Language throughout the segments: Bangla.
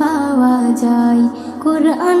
পাওয়া যায়। কোরআন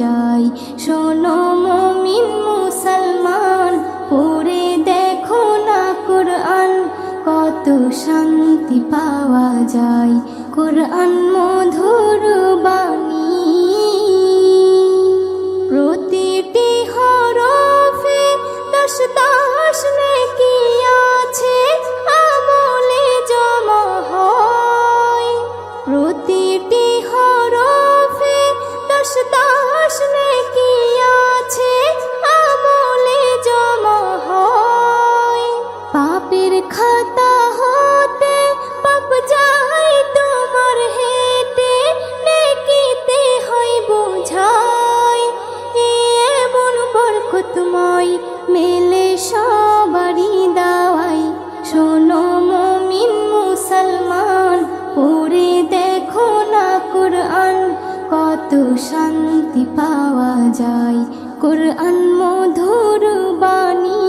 যায় শোনো মমিন মুসলমান পড়ে দেখো না কোরআন কত শান্তি পাওয়া যায়। পাপের খাতা হতে পাপ যাই তোমার হেতে নেকিতে হয় বোঝাই এমন বরকতময় মেলে সবারই দাওয়াই শোনো মমিন মুসলমান পড়ে দেখো না কোরআন কত শান্তি পাওয়া যায় কোরআন মধুর বাণী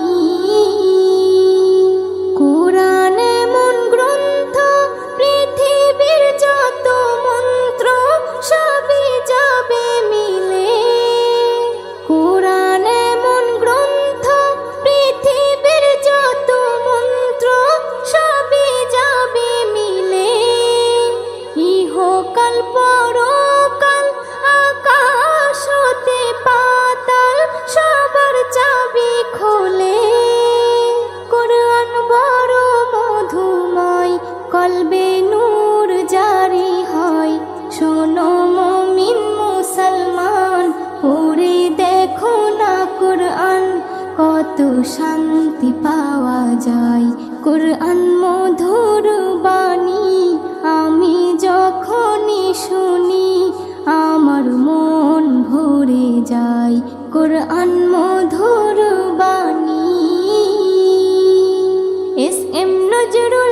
শান্তি পাওয়া যায়। কোরআন মধুর বাণী, আমি যখনই শুনি, আমার মন ভরে যায়। কোরআন মধুর বাণী, এস এম নজরুল